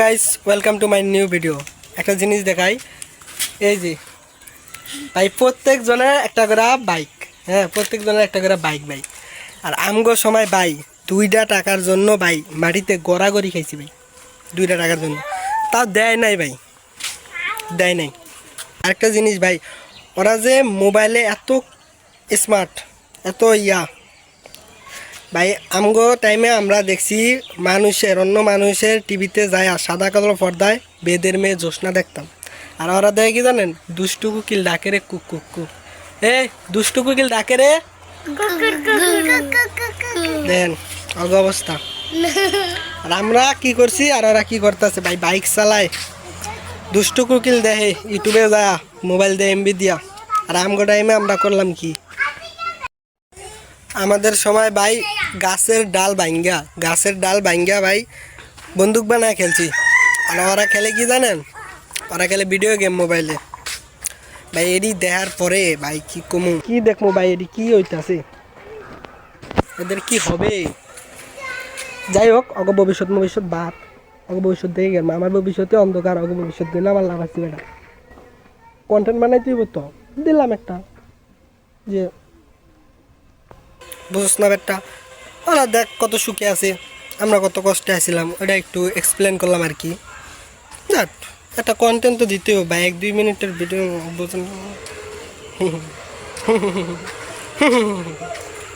Guys welcome to my new video একটা জিনিস দেখাই। এই যে, ভাই প্রত্যেকজনের একটা করে বাইক হ্যাঁ প্রত্যেকজনের একটা করে বাইক ভাই। আর আমগো সময়, ভাই, দুইটা টাকার জন্য, ভাই, মাটিতে গড়াগড়ি খাইছি, ভাই। দুইটা টাকার জন্য। তাও দেয় নাই, ভাই। দেয় নাই। আরেকটা জিনিস, ভাই, ওরা যে মোবাইলে এত স্মার্ট এত ইয়া ভাই, আমগো টাইমে আমরা দেখছি মানুষের, অন্য মানুষের টিভিতে যায় আর সাদা কালো পর্দায় বেদের মেয়ে জোসনা দেখতাম। আর ওরা দেখে কি জানেন? দুষ্টু কুকিল ডাকে রে, কুক কুক কুক। এ দুষ্টু কুকিল ডাকে রে। দেন, অগ অবস্থা। আর আমরা কি করছি? আর ওরা কি করতেছে? ভাই, বাইক চালায়। দুষ্টু কুকিল দেহে ইউটিউবে যা মোবাইল দিয়ে এমবি দিয়া। আর আমগো টাইমে আমরা করলাম কি? আমাদের সময়, ভাই গাছের ডাল বাইঙ্গা গাছের ডাল বাইঙ্গা ভাই। বন্দুক বানায় খেলছি। আর ওরা খেলে কি জানেন? ওরা খেলে ভিডিও গেম মোবাইলে ভাই এডি দেখার পরে ভাই কি কমু? কি দেখব ভাই এডি কি হইতাছে? এদের কি হবে? যাই হোক অগ ভবিষ্যৎ ভবিষ্যৎ বাদ। অগ ভবিষ্যৎ দেখে গেলাম। আমার ভবিষ্যতে অন্ধকার অগ ভবিষ্যৎ দিন আমার লাভ আছে বেটা। কন্টেন্ট বানাই তুই তো। দিলাম একটা। যে বুঝছ না বেটা? ওরা দেখ কত সুখে আছে, আমরা কত কষ্টে আসছিলাম ওটা একটু এক্সপ্লেন করলাম আর কি। দেখ একটা কন্টেন্ট তো দিতে হবে এক দুই মিনিটের ভিডিও বুঝুন